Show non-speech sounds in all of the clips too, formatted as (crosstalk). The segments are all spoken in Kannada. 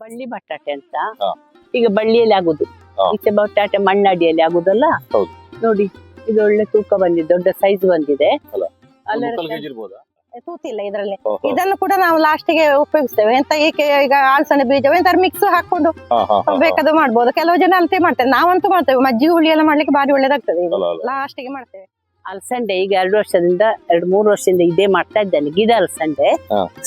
ಬಳ್ಳಿ ಬಟಾಟೆ ಅಂತ. ಈಗ ಬಳ್ಳಿಯಲ್ಲಿ ಆಗುದು. ಈಚೆ ಬಟಾಟೆ ಮಣ್ಣಡಿಯಲ್ಲಿ ಆಗುದಲ್ಲ? ಹೌದು. ನೋಡಿ ಇದು ಒಳ್ಳೆ ತೂಕ ಬಂದಿದೆ ದೊಡ್ಡ ಸೈಜ್ ಬಂದಿದೆ. ತೂತಿಲ್ಲ ಇದರಲ್ಲಿ. ಇದನ್ನು ಕೂಡ ನಾವು ಲಾಸ್ಟ್ಗೆ ಉಪಯೋಗಿಸ್ತೇವೆ. ಎಂತ ಈಕೆ ಈಗ ಅಳಸಂಡೆ ಬೀಜ ಎಂತ ಮಿಕ್ಸ್ ಹಾಕೊಂಡು ಬೇಕಾದ. ಮಾಡ್ಬೋದು. ಕೆಲವು ಜನ ಅಲ್ತೆ ಮಾಡ್ತಾರೆ. ನಾವಂತೂ ಮಾಡ್ತೇವೆ. ಮಜ್ಜಿಗೆ ಹುಳಿ ಎಲ್ಲ ಮಾಡ್ಲಿಕ್ಕೆ ಬಾರಿ ಒಳ್ಳೇದಾಗ್ತದೆ. ಲಾಸ್ಟ್ಗೆ ಮಾಡ್ತೇವೆ. ಅಲಸಂಡೆ ಈಗ ಎರಡು ವರ್ಷದಿಂದ ಎರಡು ಮೂರು ವರ್ಷದಿಂದ ಇದೇ ಮಾಡ್ತಾ ಇದ್ದೇನೆ. ಗಿಡ ಅಲಸಂಡೆ.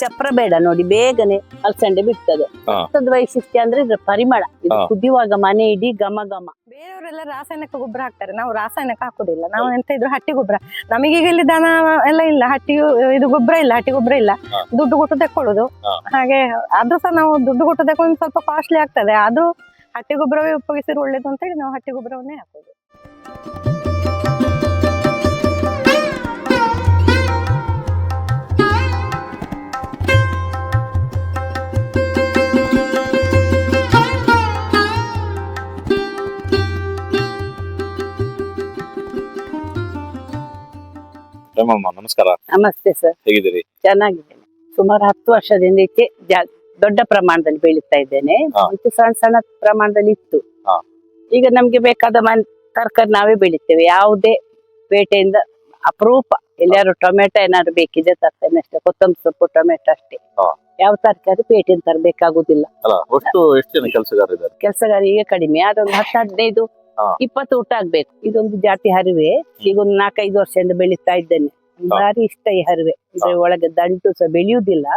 ಚಪ್ರ ಬೇಡ ನೋಡಿ ಬೇಗನೆ ಅಲಸಂಡೆ ಬಿಡ್ತದೆ. ಹಾ. ಮತ್ತೊಂದು ವೈಶಿಷ್ಟ್ಯ ಅಂದ್ರೆ ಇದ್ರ ಪರಿಮಳ. ಇದು. ಕುದಿಯುವಾಗ ಮನೆ ಇಡೀ ಘಮ ಘಮ. ಬೇರೆಯವರೆಲ್ಲ ರಾಸಾಯನಿಕ ಗೊಬ್ಬರ ಹಾಕ್ತಾರೆ. ನಾವು ರಾಸಾಯನಿಕ ಹಾಕುದಿಲ್ಲ. ನಾವು ಎಂತ ಇದ್ರು ಹಟ್ಟಿ ಗೊಬ್ಬರ. ನಮಗೀಗ ಇಲ್ಲಿ ದನ ಎಲ್ಲ ಇಲ್ಲ. ಹಟ್ಟಿ ಇದು ಗೊಬ್ಬರ ಇಲ್ಲ ಹಟ್ಟಿ ಗೊಬ್ಬರ ಇಲ್ಲ. ದುಡ್ಡು ಕೊಟ್ಟು ತೆಕ್ಕೊಳ್ಳುದು. ಹಾಗೆ ಆದ್ರೂ ಸಹ ನಾವು ದುಡ್ಡು ಕೊಟ್ಟು ತೆಕ್ಕೊಂಡು ಸ್ವಲ್ಪ ಕಾಸ್ಟ್ಲಿ ಆಗ್ತದೆ. ಆದ್ರೂ ಹಟ್ಟಿ ಗೊಬ್ಬರವೇ ಉಪಯೋಗಿಸಿದ್ರೆ ಒಳ್ಳೇದು ಅಂತ ಹೇಳಿ ನಾವು ಹಟ್ಟಿ ಗೊಬ್ಬರವನ್ನೇ ಹಾಕೋದು. ಪ್ರೇಮಮ್ಮ ನಮಸ್ಕಾರ. ನಮಸ್ತೆ ಸರ್. ಹೇಗಿದ್ದೀರಿ? ಚೆನ್ನಾಗಿದ್ದೇನೆ. ಸುಮಾರು ಹತ್ತು ವರ್ಷದಿಂದ ಈಚೆ ಜಾ- ದೊಡ್ಡ ಪ್ರಮಾಣದಲ್ಲಿ ಬೆಳೀತಾ ಇದ್ದೇನೆ. ಹಾ. ಮುಂಚೆ ಸಣ್ಣ ಸಣ್ಣ ಪ್ರಮಾಣದಲ್ಲಿ ಇತ್ತು. ಹಾ. ಈಗ ನಮ್ಗೆ ಬೇಕಾದ ಮನ್ ತರಕಾರಿ ನಾವೇ ಬೆಳಿತೇವೆ. ಯಾವುದೇ ಪೇಟೆಯಿಂದ ಅಪರೂಪ ಎಲ್ಲಾರು ಟೊಮೆಟೊ ಏನಾದ್ರು ಬೇಕಿದೆ ತರ್ತೇನೆ ಅಷ್ಟೇ. ಕೊತ್ತಂಬರಿ ಸೊಪ್ಪು ಟೊಮೆಟೊ ಅಷ್ಟೇ. ಹಾ. ಯಾವ ತರಕಾರಿ ಪೇಟೆಯಿಂದ ತರಬೇಕಾಗುದಿಲ್ಲ. ಅಲ್ಲ ಒಟ್ಟು ಎಷ್ಟು ಜನ ಕೆಲಸಗಾರ ಇದ್ದಾರೆ ಕೆಲಸಗಾರಿಗೆ ಕಡಿಮೆ. ಅದೊಂದು ಹತ್ತು ಹದಿನೈದು. ಇಪ್ಪತ್ತು ಊಟ ಆಗ್ಬೇಕು. ಇದೊಂದು ಜಾತಿ ಹರಿವೆ. ಈಗ ಒಂದು ನಾಲ್ಕೈದು ವರ್ಷದಿಂದ ಬೆಳೀತಾ ಇದ್ದೇನೆ. ಭಾರಿ ಇಷ್ಟ ಈ ಹರಿವೆ. ಇದ್ರ ಒಳಗೆ ದಂಟು ಸಹ ಬೆಳೆಯುವುದಿಲ್ಲ.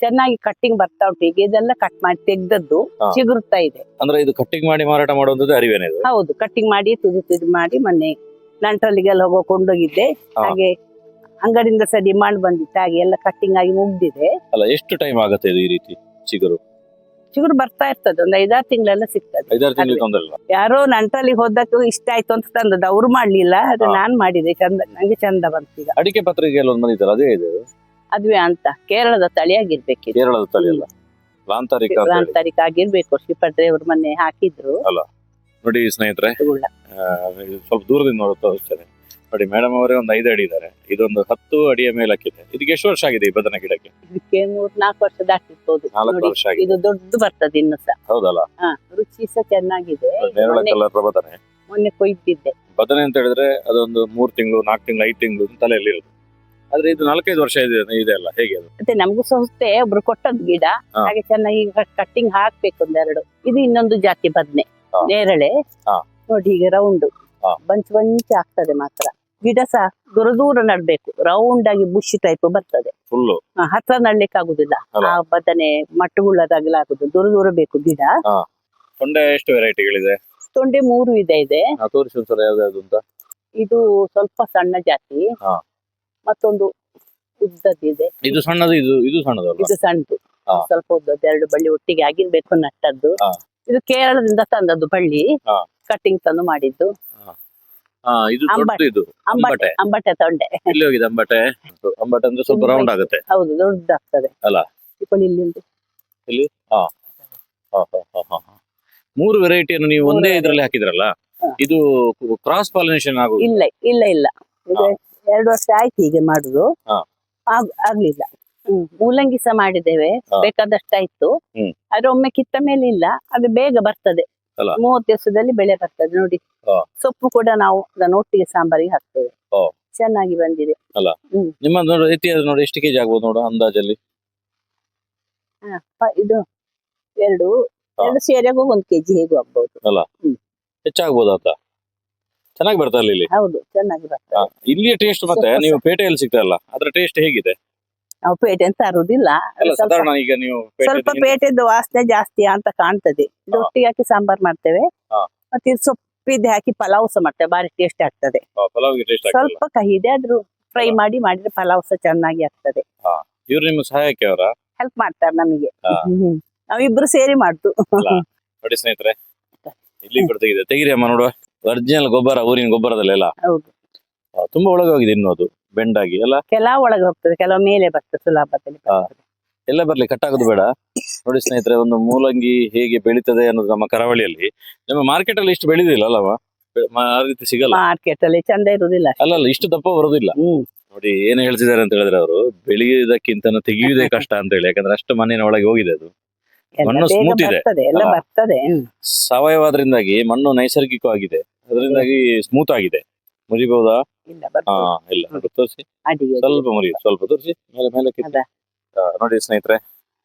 ಚೆನ್ನಾಗಿ ಕಟ್ಟಿಂಗ್ ಬರ್ತಾ ಉಂಟು. ಈಗ ಇದೆಲ್ಲ ಕಟ್ ಮಾಡಿ ತೆಗ್ದದ್ದು. ಚಿಗುರ್ತಾ ಇದೆ. ಅಂದ್ರೆ ಇದು ಕಟ್ಟಿಂಗ್ ಮಾಡಿ ಮಾರಾಟ ಮಾಡುವಂತದ್ದು ಅರಿವೇನೆ ಹೌದು. ಕಟ್ಟಿಂಗ್ ಮಾಡಿ ತುದಿ ತುದಿ ಮಾಡಿ ಮೊನ್ನೆ ನಂಟ್ರಲ್ಲಿಗೆಲ್ಲ ಹೋಗೋ ಕೊಂಡೋಗಿದ್ದೆ. ಹಾಗೆ ಅಂಗಡಿಯಿಂದ ಸಹ ಡಿಮಾಂಡ್ ಬಂದಿತ್ತು. ಹಾಗೆ ಎಲ್ಲ ಕಟ್ಟಿಂಗ್ ಆಗಿ ಮುಗ್ದಿದೆ. ಅಲ್ಲ ಎಷ್ಟು ಟೈಮ್ ಆಗುತ್ತೆ ಈ ರೀತಿ ಚಿಗುರು? ಚಿಗುರು ಬರ್ತಾ ಇರ್ತದೆ ಒಂದು ಐದಾರು ತಿಂಗಳೆಲ್ಲ ಸಿಗ್ತದೆ. ಐದಾರು ತಿಂಗಳು ತೊಂದರೆ ಇಲ್ಲ. ಯಾರೋ ನಂಟ್ರಲ್ಲಿ ಹೋದಕ್ಕೂ ಇಷ್ಟ ಆಯ್ತು ಅಂತ ತಂದದ್ದು ಅವ್ರು ಮಾಡ್ಲಿಲ್ಲ ಅದು. ನಾನ್ ಮಾಡಿದೆ ಚಂದ ನಂಗೆ ಚಂದ ಬಂತೀಗ ಅಡಿಕೆ ಪತ್ರಿಕೆ ಎಲ್ಲ ಒಂದು ಬಂದಿದ್ದಾರೆ ಅದೇ ಇದೆ ಅದುವೆ ಅಂತ ಕೇರಳದ ತಳಿಯಾಗಿರ್ಬೇಕಿದೆ ಕೇರಳದ ತಳಿ ಅಲ್ಲ? ಲಾಂತಾರಿಕ ಅಂತ ಹೇಳಿ. ಪ್ರಾಂತರಿಕ ಮನೆ ಹಾಕಿದ್ರು. ಮೊನ್ನೆ ಹಾಕಿದ್ರು ನೋಡಿ ಸ್ನೇಹಿತರೆ ತಗೊಳ್ಳ. ಆ, ಇದು ಸ್ವಲ್ಪ ದೂರದಿಂದ ನೋಡುತ್ತಾ ನೋಡಿ ಮೇಡಮ್ ಅವರೇ ಒಂದು ಐದು ಅಡಿ ಇದಾರೆ. ಇದೊಂದು ಹತ್ತು ಅಡಿಯ ಮೇಲಕ್ಕಿದೆ. ಇದಕ್ಕೆ ಎಷ್ಟು ವರ್ಷ ಆಗಿದೆ ಈ ಬದನೆ ಗಿಡಕ್ಕೆ? ಇದಕ್ಕೆ ಮೂರ್ ನಾಲ್ಕು ವರ್ಷ ದಾಟಿರ್ಬೋದು ನಾಲ್ಕು ನೋಡಿ ವರ್ಷ ಆಗಿದೆ. ಇದು ದೊಡ್ಡ ಬರ್ತದೆ ಇನ್ನು ಸಹ ಹೌದಲ್ಲ? ಹಾ ರುಚಿ ಸಹ ಚೆನ್ನಾಗಿದೆ. ನೇರಳ ಮೊನ್ನೆ- ಕಲರ್ ಬದನೆ ಮೊನ್ನೆ ಕೊಯ್ದಿದ್ದೆ. ಬದನೆ ಅಂತ ಹೇಳಿದ್ರೆ ಅದೊಂದು ಮೂರ್ ತಿಂಗಳು ನಾಲ್ಕು ತಿಂಗಳು ಐದು ತಿಂಗಳು ತಲೆಯಲ್ಲಿ ಇರುತ್ತೆ ಆದ್ರೆ ಇದು ನಾಲ್ಕೈದು ವರ್ಷ ಇದೆ ಇದೆ ಅಲ್ಲ ಹೇಗೆ ಅದು? ಮತ್ತೆ ನಮಗೂ ಸಂಸ್ಥೆ ಒಬ್ರು ಕೊಟ್ಟದ್ ಗಿಡ. ಹಾ. ಹಾಗೆ ಚೆನ್ನಾಗಿ ಕಟ್ಟಿಂಗ್ ಹಾಕ್ಬೇಕು ಒಂದೆರಡು ಇದು ಇನ್ನೊಂದು ಜಾತಿ ಬದ್ನೆ. ಹಾ. ನೇರಳೆ. ಹಾ. ನೋಡಿ ಹೀಗೆ ರೌಂಡ್ ಹಾ. ಬಂಚ್ ಬಂಚ್ ಆಗ್ತದೆ ಮಾತ್ರ. ಗಿಡ ಸಹ ದೂರ ದೂರ ನಡ್ಬೇಕು. ರೌಂಡ್ ಆಗಿ ಬುಷ್ ಟೈಪ್ ಬರ್ತದೆ. ಹತ್ರ ನಡ್ಲಿಕ್ಕೆ ಆಗುದಿಲ್ಲ. ಆ ಬದನೆ ಮಟ್ಟುಗುಳ್ಳದಾಗಲಾಗುದು ದೂರ ದೂರ ಬೇಕು ಗಿಡ. ತೊಂಡೆ ಎಷ್ಟು ವೆರೈಟಿಗಳಿದೆ ತೊಂಡೆ ಮೂರು ವಿಧ ಇದೆ. ಅಂತ. ಇದು ಸ್ವಲ್ಪ ಸಣ್ಣ ಜಾತಿ. ಮತ್ತೊಂದು ಉದ್ದದಿದೆ ಇದು. ಸಣ್ಣದು ಇದು ಇದು ಸಣ್ಣದು ಇದು ಸಣ್ಣದು. ಸ್ವಲ್ಪ ಉದ್ದದ್ದು ಎರಡು ಬಳ್ಳಿ ಒಟ್ಟಿಗೆ ಆಗಿರ್ಬೇಕು ನಟ್ಟದ್ದು. ಇದು ಕೇರಳದಿಂದ ತಂದದ್ದು ಬಳ್ಳಿ. ಕಟಿಂಗ್ ಕಟ್ಟಿಂಗ್ ತಂದು ಮಾಡಿದ್ದು. ಇದು ದೊಡ್ಡದು ಇದು ಅಂಬಟೆ ಅಂಬಟೆ. ತೊಂಡೆ. ಇಲ್ಲಿ ಹೋಗಿದೆ ಅಂಬಟೆ. ಅಂಬಟೆ ಅಂದ್ರೆ ಸ್ವಲ್ಪ ರೌಂಡ್ ಆಗುತ್ತೆ. ಹೌದು ದೊಡ್ಡದಾಗ್ತದೆ. ಅಲ್ಲ? ಇಲ್ಲಿ ಉಂಟು. ಹಾ, ಹಾ. ಮೂರು ವೆರೈಟಿಯನ್ನು ನೀವು ಒಂದೇ ಇದರಲ್ಲಿ ಹಾಕಿದ್ರಲ್ಲ? ಇದು ಕ್ರಾಸ್ ಪಾಲಿನೇಷನ್ ಆಗುದು? ಇಲ್ಲ ಇಲ್ಲ ಇಲ್ಲ. ಎರಡು ವರ್ಷ ಆಯ್ತು ಹೀಗೆ ಮಾಡುದು. ಆಗ್ಲಿಲ್ಲ. ಮೂಲಂಗಿ ಸಹ ಮಾಡಿದ್ದೇವೆ. ಬೇಕಾದಷ್ಟು ಆಯ್ತು. ಆದ್ರೆ ಒಮ್ಮೆ ಕಿತ್ತ ಮೇಲೆ ಇಲ್ಲ. ಅದು ಬೇಗ ಬರ್ತದೆ? ಮೂವತ್ತು ದಿವಸದಲ್ಲಿ ಬೆಳೆ ಬರ್ತದೆ ನೋಡಿ. ಸೊಪ್ಪು ಕೂಡ ನಾವು ಅದನ್ನು ಒಟ್ಟಿಗೆ ಸಾಂಬಾರಿಗೆ ಹಾಕ್ತೇವೆ. ಚೆನ್ನಾಗಿ ಬಂದಿದೆ. ಅಲ್ಲ? ನಿಮ್ಮ ನೋಡಿ ಇತಿಹಾಸ ನೋಡಿ ಎಷ್ಟು ಕೆಜಿ ಆಗ್ಬೋದು ನೋಡು ಅಂದಾಜಲ್ಲಿ? ಇದು ಎರಡು. ಎರಡು ಸೇರಿಯಾಗ ಒಂದ್ ಕೆಜಿ ಹೇಗೂ ಆಗ್ಬಹುದು ಹೆಚ್ಚಾಗ್ಬೋದು ಅಂತ? ಚೆನ್ನಾಗಿ ಬರ್ತಾ ಇಲ್ಲ ಇಲ್ಲಿ? ಹೌದು ಚೆನ್ನಾಗಿ ಬರ್ತದೆ ಇಲ್ಲಿ ಇಲ್ಲಿಯ ಟೇಸ್ಟ್ ಮತ್ತೆ ನೀವು ಪೇಟೆಯಲ್ಲಿ ಸಿಗ್ತಾರಲ್ಲ ಅದ್ರ ಟೇಸ್ಟ್ ಹೇಗಿದೆ? ನಾವು ಪೇಟೆ ಅಂತ ತರುದಿಲ್ಲ. ಅಲ್ಲ ಸ್ವಲ್ಪ ಸಾಧಾರಣ ಈಗ ನೀವು ಸ್ವಲ್ಪ ಪೇಟೆ ಪೇಟೆದ್ದು ವಾಸನೆ ಜಾಸ್ತಿ ಅಂತ ಕಾಣ್ತದೆ. ಇದು ಹಾ. ಒಟ್ಟಿಗೆ ಹಾಕಿ ಸಾಂಬಾರ್ ಮಾಡ್ತೇವೆ. ಹಾ. ಮತ್ತೆ ಇದು ಸೊಪ್ಪಿದೆ ಹಾಕಿ ಪಲಾವ್ ಸಹ ಮಾಡ್ತೇವೆ. ಬಾರಿ ಟೇಸ್ಟ್ ಆಗ್ತದೆ. ಪಲಾವ್ಗೆ ಟೇಸ್ಟ್ ಆಗ್ತಲ್ಲ ಸ್ವಲ್ಪ ಕಹಿ ಇದೆ ಆದ್ರೂ ಫ್ರೈ ಮಾಡಿ ಮಾಡಿದ್ರೆ ಪಲಾವ್ ಸಹ ಚೆನ್ನಾಗಿ ಆಗ್ತದೆ. ಇವ್ರು ನಿಮ್ಮ ಸಹಾಯಕ್ಕೆ ಅವರ? ಹೆಲ್ಪ್ ಮಾಡ್ತಾರೆ ನಮಗೆ. ಹಾ. ಹ್ಮ್. (laughs) ನಾವಿಬ್ರು ಸೇರಿ ಮಾಡ್ತು ಅಲ್ಲ? ನೋಡಿ ಸ್ನೇಹಿತರೆ (laughs) ಇಲ್ಲಿ ಕೂಡ ತೆಗಿದೆ ತೆಗಿರಿ ಅಮ್ಮ ನೋಡುವ. ಒರಿಜಿನಲ್ ಗೊಬ್ಬರ ಊರಿನ ಗೊಬ್ಬರದಲ್ಲೆಲ್ಲ. ಹೌದು. ತುಂಬಾ ಒಳಗೆ ಹೋಗಿದೆ ಇನ್ನು ಅದು ಬೆಂಡಾಗಿ ಎಲ್ಲ ಕೆಲ ಒಳಗೆ ಹೋಗ್ತದೆ ಕೆಲವು ಮೇಲೆ ಬರ್ತದೆ ಸುಲಭದಲ್ಲಿ ಹಾ. ಬರ್ತದೆ. ಎಲ್ಲ ಬರ್ಲಿ ಕಟ್ಟಾಗೋದು ಬೇಡ ನೋಡಿ ಸ್ನೇಹಿತರೆ ಒಂದು ಮೂಲಂಗಿ ಹೇಗೆ ಬೆಳೀತದೆ ಅನ್ನೋದು ನಮ್ಮ ಕರಾವಳಿಯಲ್ಲಿ ನಮ್ಮ ಮಾರ್ಕೆಟ್ ಅಲ್ಲಿ ಇಷ್ಟು ಬೆಳೆದಿಲ್ಲ ಅಲ್ಲವ ಬೆ- ಮ- ಆ ರೀತಿ ಸಿಗಲ್ಲ ಮಾರ್ಕೆಟ್ ಅಲ್ಲಿ ಚಂದ ಇರುದಿಲ್ಲ ಅಲ್ಲ ಅಲ್ಲ ಇಷ್ಟು ದಪ್ಪ ಬರೋದಿಲ್ಲ ಹ್ಮ್ ನೋಡಿ ಏನ್ ಹೇಳ್ತಿದ್ದಾರೆ ಅಂತ ಹೇಳಿದ್ರೆ ಅವರು ಬೆಳೆಯುವುದಕ್ಕಿಂತ ತೆಗೆಯುವುದೇ (laughs) ಕಷ್ಟ ಅಂತ ಹೇಳಿ ಯಾಕಂದ್ರೆ ಅಷ್ಟು ಮಣ್ಣಿನ ಒಳಗೆ ಹೋಗಿದೆ ಅದು ಎಲ್ಲ ಮಣ್ಣು ಸ್ಮೂತ್ smooth ಇದೆ. ಬರ್ತದೆ ಎಲ್ಲ ಅಲ್ಲ? ಬರ್ತದೆ ಹ್ಮ್. ಸಾವಯವದ್ರಿಂದಾಗಿ ಮಣ್ಣು ನೈಸರ್ಗಿಕವಾಗಿದೆ ಅದರಿಂದಾಗಿ ಸ್ಮೂತ್ ಆಗಿದೆ ಮುರಿಬಹುದಾ ಇಲ್ಲ ಹಾ ಬರ್ತದೆ ಇಲ್ಲ ನೋಡಿ ತೋರಿಸಿ. ಅಡಿಗೆ ಸ್ವಲ್ಪ ಮುರಿ ಸ್ವಲ್ಪ ತೋರಿಸಿ. ಮೇಲೆ ಮೇಲೆ ಕಿತ್ತು. ಅದ. ಆ, ನೋಡಿ ಸ್ನೇಹಿತರೆ